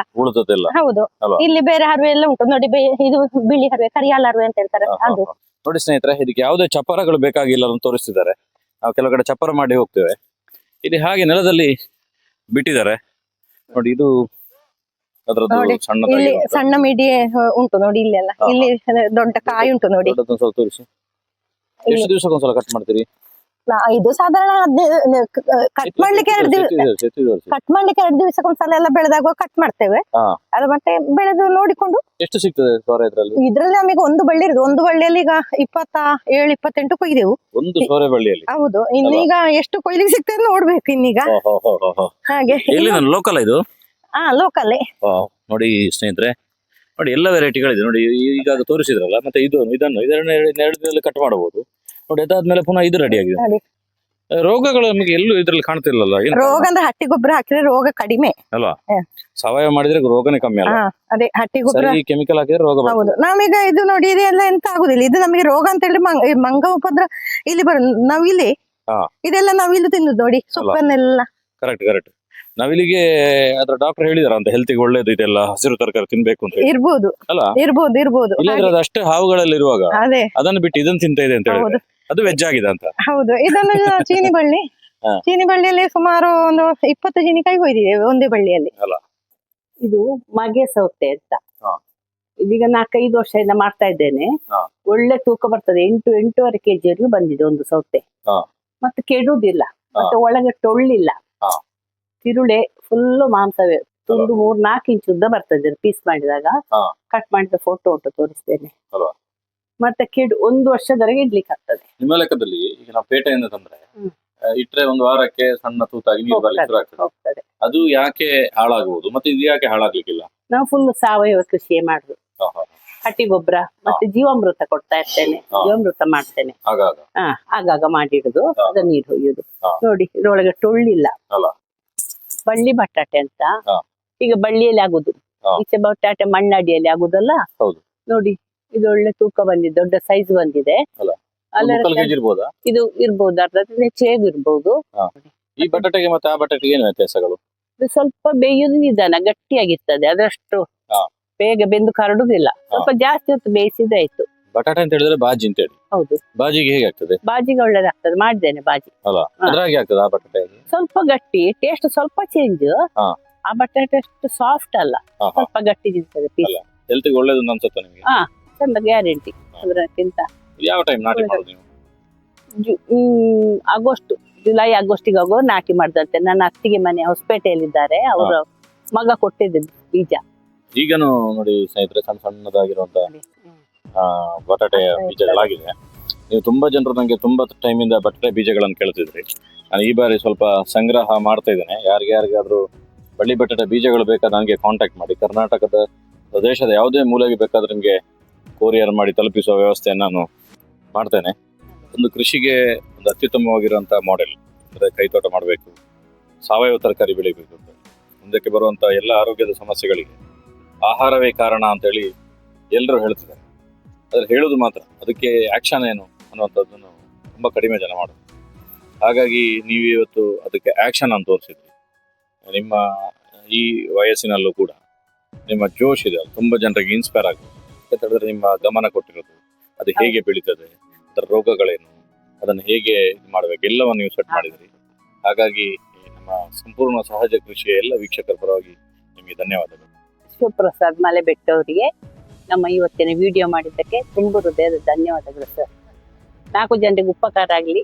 ಹೌದು. ಅಲ್ವಾ? ಇಲ್ಲಿ ಬೇರೆ ಹರಿವೆ ಎಲ್ಲ ಉಂಟು. ನೋಡಿ ಬೆ- ಇದು ಬಿಳಿ ಹರಿವೆ ಕರಿಯಾಲ ಹರಿವೆ ಅಂತ ಹೇಳ್ತಾರೆ. ಹಾ, ಹಾ, ಅದು. ಹಾ. ನೋಡಿ ಸ್ನೇಹಿತರೆ ಇದಕ್ಕೆ ಯಾವುದೇ ಚಪ್ಪರಗಳು ಬೇಕಾಗಿಲ್ಲ ಅಂತ ತೋರಿಸ್ತಿದ್ದಾರೆ. ನಾವು ಕೆಲವು ಕಡೆ ಚಪ್ಪರ ಮಾಡಿ ಹೋಗ್ತೇವೆ. ಇಲ್ಲಿ ಹಾಗೆ ನೆಲದಲ್ಲಿ ಬಿಟ್ಟಿದ್ದಾರೆ. ನೋಡಿ ಇದು ನೋಡಿ, ಇಲ್ಲಿ. ಸಣ್ಣ ಮಿಡಿ ಉಂಟು. ನೋಡಿ ಇಲ್ಲಿ ಎಲ್ಲ ಹಾ. ಇಲ್ಲಿ ದೊಡ್ಡ ಕಾಯಿ ಉಂಟು ನೋಡಿ. ದೊಡ್ಡದೊಂದು ಸ್ವಲ್ಪ ತೋರಿಸಿ. ಎಷ್ಟು ದಿವಸಕ್ಕೊಂದ್ಸಲ ಕಟ್ ಮಾಡ್ತೀರಿ? ಇದು ಸಾಧಾರಣ ಕಟ್ ಮಾಡ್ಲಿಕ್ಕೆ ಎರಡು ದಿವಸ ಕಟ್ ಮಾಡ್ಲಿಕ್ಕೆ ಎರಡು ದಿವಸಕ್ಕೊಂದ್ಸಲ ಎಲ್ಲ ಬೆಳೆದಾಗ ಕಟ್ ಮಾಡ್ತೇವೆ. ಅದು ಮತ್ತೆ ಬೆಳೆದು ನೋಡಿಕೊಂಡು ಎಷ್ಟು ಸಿಗ್ತದೆ ಸೋರೆ ಇದ್ರಲ್ಲಿ? ಇದ್ರಲ್ಲಿ ನಮಗೆ ಒಂದು ಬಳ್ಳಿ ಇರೋದು. ಒಂದು ಬಳ್ಳಿಯಲ್ಲಿ ಈಗ ಇಪ್ಪತ್ತ ಏಳು ಇಪ್ಪತ್ತೆಂಟು ಕೊಯ್ದೆವು. ಒಂದು ಸೋರೆ ಬಳ್ಳಿಯಲ್ಲಿ? ಹೌದು. ಇನ್ನೀಗ ಎಷ್ಟು ಕೊಯ್ಲಿಗೆ ಸಿಗ್ತದೆ ನೋಡ್ಬೇಕು ಇನ್ನೀಗ. ಹಾಗೆ. ಲೋಕಲ್ ಇದು? ಹಾ ಲೋಕಲ್ ನೋಡಿ ಸ್ನೇಹಿತರೆ ನೋಡಿ ಎಲ್ಲ ವೆರೈಟಿಗಳಿದೆ ನೋಡಿ ಈಗ ತೋರಿಸಿದ್ರಲ್ಲ ಮತ್ತೆ ಇದು ಇದನ್ನು ಇದನ್ನು ಎರಡು ಎರಡು ದಿನದಲ್ಲಿ ಕಟ್ ಮಾಡಬಹುದು ನೋಡಿ ಅದಾದ್ಮೇಲೆ ಪುನಃ ಇದು ರೆಡಿ ಆಗಿದೆ. ನೋಡಿ. ರೋಗಗಳು ನಮಗೆ ಎಲ್ಲೂ ಇದ್ರಲ್ಲಿ ಕಾಣ್ತಿಲ್ಲಲ್ಲ ಏನು? ರೋಗ ಅಂದ್ರೆ ಹಟ್ಟಿ ಗೊಬ್ಬರ ಹಾಕಿದ್ರೆ ರೋಗ ಕಡಿಮೆ. ಅಲ್ವಾ? ಸಾವಯವ ಮಾಡಿದ್ರೆ ರೋಗನೇ ಕಮ್ಮಿ ಅಲ್ಲ ಹಾ ಅದೇ ಹಟ್ಟಿ ಗೊಬ್ಬರ ಈ ಕೆಮಿಕಲ್ ಹಾಕಿದ್ರೆ ರೋಗ ಬರ್ತದೆ. ಹೌದು. ನಾವೀಗ ಇದು ನೋಡಿ ಇದೆಲ್ಲ ಎಂತ ಆಗುದಿಲ್ಲ. ಇದು ನಮಗೆ ರೋಗ ಅಂತ ಹೇಳಿ ಮಂಗ ಈ ಮಂಗ ಉಪದ್ರ ಇಲ್ಲಿ ಬರ ನಾವಿಲ್ಲಿ ಹಾ. ಇದೆಲ್ಲ ಇಲ್ಲಿ ತಿನ್ನುದು ನೋಡಿ ಸೊಪ್ಪನ್ನೆಲ್ಲ. ಕರೆಕ್ಟ್ ಕರೆಕ್ಟ್ ನಾವಿಲ್ಲಿಗೆ ಅದ್ರ ಡಾಕ್ಟರ್ ಹೇಳಿದಾರ ಅಂತ ಹೆಲ್ತ್ ಒಳ್ಳೇದು ಇದೆಲ್ಲ ಹಸಿರು ತರಕಾರಿ ತಿನ್ಬೇಕು ಅಂತ ಹೇಳಿ. ಇರ್ಬೋದು. ಅಲ್ಲ? ಇರ್ಬೋದು ಇರ್ಬೋದು. ಇಲ್ಲಾಂದ್ರೆ ಅದು ಅಷ್ಟೇ ಹಾವುಗಳಲ್ಲಿ ಇರುವಾಗ ಅದೇ. ಅದನ್ನ ಬಿಟ್ಟು ಇದನ್ನ ತಿಂತ ಇದೆ ಅಂತ ಹೌದು. ಹೇಳಿದ್ರೆ ಅದು ವೆಜ್ ಆಗಿದೆ ಅಂತ ಹೌದು ಇದನ್ನು ಚೀನಿ ಬಳ್ಳಿ (laughs) ಹಾ. ಚೀನಿ ಬಳ್ಳಿಯಲ್ಲಿ ಸುಮಾರು ಒಂದು ಇಪ್ಪತ್ತು ಚೀನಿ ಕೈ ಕೊಯ್ದಿದ್ದೇವೆ ಒಂದೇ ಬಳ್ಳಿಯಲ್ಲಿ ಇದು ಮಗೆ ಸೌತೆ ಅಂತ ಹಾ. ಇದೀಗ ನಾಲ್ಕೈದು ವರ್ಷದಿಂದ ಮಾಡ್ತಾ ಇದ್ದೇನೆ ಹಾ. ಒಳ್ಳೆ ತೂಕ ಬರ್ತದೆ ಎಂಟು ಎಂಟೂವರೆ ಕೆಜಿವರೆಗೂ ಬಂದಿದೆ ಒಂದು ಸೌತೆ ಹಾ. ಮತ್ತೆ ಕೆಡುವುದಿಲ್ಲ ಮತ್ತೆ ಒಳಗೆ ಟೊಳ್ಳಿಲ್ಲ ಹಾ. ತಿರುಳೆ ಫುಲ್ ಮಾಂಸವೇ ತುಂಡು ಮೂರ್ ನಾಲ್ಕು ಇಂಚು ಉದ್ದ ಬರ್ತದೆ ಪೀಸ್ ಮಾಡಿದಾಗ ಹಾ. ಕಟ್ ಮಾಡಿದ ಫೋಟೋ ಉಂಟು ತೋರಿಸ್ತೇನೆ ಅಲ್ವಾ? ಮತ್ತೆ ಕಿಡ್ ಒಂದು ವರ್ಷದವರೆಗೆ ಇಡ್ಲಿಕ್ಕೆ ಆಗ್ತದೆ ನಿಮ್ಮ ಲೆಕ್ಕದಲ್ಲಿ ಈಗ ನಾವು ಪೇಟೆಯಿಂದ ತಂದ್ರೆ ಹ್ಮ್. ಇಟ್ರೆ ಒಂದು ವಾರಕ್ಕೆ ಸಣ್ಣ ತೂತಾಗಿ ನೀರು ಬರ್ಲಿಕ್ಕೆ ಶುರು ಆಗ್ತದೆ ಹೋಗ್ತದೆ ಅದು ಯಾಕೆ ಹಾಳಾಗುವುದು ಮತ್ತೆ ಇದು ಯಾಕೆ ಹಾಳಾಗ್ಲಿಕ್ಕಿಲ್ಲ ನಾವು ಫುಲ್ ಸಾವಯವ ಕೃಷಿ ಮಾಡುದು. ಹಟ್ಟಿ ಗೊಬ್ಬರ ಮತ್ತೆ ಜೀವಾಮೃತ ಕೊಡ್ತಾ ಇರ್ತೇನೆ ಹಾ. ಜೀವಾಮೃತ ಮಾಡ್ತೇನೆ ಆಗಾಗ ಹಾ ಆಗಾಗ ಮಾಡಿಡುದು ಹಾ. ಅದ ನೀರು ಹೊಯ್ಯುದು ಹಾ. ನೋಡಿ ಇದ್ರೊಳಗೆ ಟೊಳ್ಳಿಲ್ಲ ಅಲ್ಲ. ಬಳ್ಳಿ ಬಟಾಟೆ ಅಂತ ಹಾ. ಈಗ ಬಳ್ಳಿಯಲ್ಲಿ ಆಗುದು ಹಾ. ಈಚೆ ಬಟಾಟೆ ಮಣ್ಣಡಿಯಲ್ಲಿ ಆಗುದಲ್ಲ ಹೌದು. ನೋಡಿ ಇದು ಒಳ್ಳೆ ತೂಕ ಬಂದಿದೆ ದೊಡ್ಡ ಸೈಜ್ ಬಂದಿದೆ. ಇದು ಇರ್ಬೋದು ಅರ್ಧ ಚೇಗ್ ಇರ್ಬೋದು. ಈ ಬಟಾಟೆಗೆ ಮತ್ತೆ ಆ ಬಟಾಟೆಗೆ ಏನು ವ್ಯತ್ಯಾಸಗಳು? ಇದು ಸ್ವಲ್ಪ ಬೇಯುದು ನಿಧಾನ ಗಟ್ಟಿಯಾಗಿರ್ತದೆ ಅದಷ್ಟು ಬೇಗ ಬೆಂದು ಕರಡುದಿಲ್ಲ. ಸ್ವಲ್ಪ ಜಾಸ್ತಿ ಹೊತ್ತು ಬೇಯಿಸಿದ್ರೆ ಆಯ್ತು. ಬಟಾಟೆ ಅಂತ ಹೇಳಿದ್ರೆ ಬಾಜಿ ಅಂತ ಹೇಳಿ. ಹೌದು. ಬಾಜಿಗೆ ಹೇಗೆ ಆಗ್ತದೆ? ಬಾಜಿಗೆ ಒಳ್ಳೇದಾಗ್ತದೆ ಮಾಡಿದ್ದೇನೆ ಬಾಜಿ. ಅಲ್ಲ. ಅದ್ರಾಗೆ ಆಗ್ತದೆ ಆ ಬಟಾಟೆ ಸ್ವಲ್ಪ ಗಟ್ಟಿ ಟೇಸ್ಟ್ ಸ್ವಲ್ಪ ಚೇಂಜ್ ಆ ಬಟಾಟೆ ಅಷ್ಟು ಸಾಫ್ಟ್ ಅಲ್ಲ ಸ್ವಲ್ಪ ಗಟ್ಟಿ ಪೀಸ್. ಹೆಲ್ತ್ಗೆ ಒಳ್ಳೇದು ಅನ್ಸುತ್ತೆ ನಿಮಗೆ? ಚಂದ ಗ್ಯಾರಂಟಿ ಅದಕ್ಕಿಂತ. ಯಾವ ಟೈಮ್ ನಾಟಿ ಮಾಡೋದು ನೀವು? ಆಗಸ್ಟ್ ಜುಲೈ ಆಗಸ್ಟಿಗೆ ಆಗೋ ನಾಟಿ ಮಾಡ್ದಂತೆ ನನ್ನ ಅತ್ತಿಗೆ ಮನೆ ಹೊಸಪೇಟೆಯಲ್ಲಿದ್ದಾರೆ ಅವರ ಮಗ ಕೊಟ್ಟಿದ್ದು ಬೀಜ. ಈಗನು ನೋಡಿ ಸ್ನೇಹಿತರೆ ಸಣ್ಣ ಸಣ್ಣದಾಗಿರುವಂತ ಆ, ಬಟಾಟೆಯ ಬೀಜಗಳಾಗಿದೆ ನೀವು ತುಂಬಾ ಜನರು ನಂಗೆ ತುಂಬಾ ಟೈಮಿಂದ ಬಟಾಟೆ ಬೀಜಗಳನ್ನು ಕೇಳ್ತಿದ್ರಿ. ನಾನು ಈ ಬಾರಿ ಸ್ವಲ್ಪ ಸಂಗ್ರಹ ಮಾಡ್ತಾ ಇದ್ದೇನೆ. ಯಾರಿಗೆ ಯಾರಿಗಾದ್ರೂ ಬಳ್ಳಿ ಬಟಾಟೆ ಬೀಜಗಳು ಬೇಕಾದ್ರೆ ನನಗೆ ಕಾಂಟ್ಯಾಕ್ಟ್ ಮಾಡಿ. ಕರ್ನಾಟಕದ ದೇಶದ ಯಾವುದೇ ಮೂಲೆಗೆ ಬೇಕಾದ್ರೆ ನಿಮಗೆ ಕೊರಿಯರ್ ಮಾಡಿ ತಲುಪಿಸುವ ವ್ಯವಸ್ಥೆಯನ್ನು ನಾನು ಮಾಡ್ತೇನೆ. ಒಂದು ಕೃಷಿಗೆ ಒಂದು ಅತ್ಯುತ್ತಮವಾಗಿರುವಂಥ ಮಾಡೆಲ್ ಅಂದರೆ ಕೈತೋಟ ಮಾಡಬೇಕು, ಸಾವಯವ ತರಕಾರಿ ಬೆಳಿಬೇಕು ಅಂತ. ಮುಂದಕ್ಕೆ ಬರುವಂಥ ಎಲ್ಲ ಆರೋಗ್ಯದ ಸಮಸ್ಯೆಗಳಿಗೆ ಆಹಾರವೇ ಕಾರಣ ಅಂತೇಳಿ ಎಲ್ಲರೂ ಹೇಳ್ತಿದ್ದಾರೆ. ಆದರೆ ಹೇಳೋದು ಮಾತ್ರ, ಅದಕ್ಕೆ ಆ್ಯಕ್ಷನ್ ಏನು ಅನ್ನುವಂಥದ್ದನ್ನು ತುಂಬ ಕಡಿಮೆ ಜನ ಮಾಡೋದು. ಹಾಗಾಗಿ ನೀವು ಇವತ್ತು ಅದಕ್ಕೆ ಆ್ಯಕ್ಷನ್ ಅಂತ ತೋರಿಸಿದ್ರಿ. ನಿಮ್ಮ ಈ ವಯಸ್ಸಿನಲ್ಲೂ ಕೂಡ ನಿಮ್ಮ ಜೋಶ್ ಇದೆ, ತುಂಬ ಜನರಿಗೆ ಇನ್ಸ್ಪೈರ್ ಆಗುತ್ತೆ. ಹೇಳಿದ್ರೆ ನಿಮ್ಮ ಗಮನ ಕೊಟ್ಟಿರೋದು. ಅದು ಹೇಗೆ ಬೆಳೀತದೆ ಅದರ ರೋಗಗಳೇನು ಅದನ್ನು ಹೇಗೆ ಮಾಡಬೇಕು ಎಲ್ಲವನ್ನು ನೀವು ಸೆಟ್ ಮಾಡಿದ್ರಿ. ಹಾಗಾಗಿ ನಮ್ಮ ಸಂಪೂರ್ಣ ಸಹಜ ಕೃಷಿಯ ಎಲ್ಲ ವೀಕ್ಷಕರ ಪರವಾಗಿ ನಿಮಗೆ ಧನ್ಯವಾದಗಳು. ಶಿವಪ್ರಸಾದ್ ಮಲೆ ಬೆಟ್ಟವರಿಗೆ ನಮ್ಮ ಇವತ್ತಿನ ವಿಡಿಯೋ ಮಾಡಿದ್ದಕ್ಕೆ ತುಂಬ ಹೃದಯದ ಧನ್ಯವಾದಗಳು ಸರ್ ನಾಲ್ಕು ಜನರಿಗೆ ಉಪಕಾರ ಆಗಲಿ.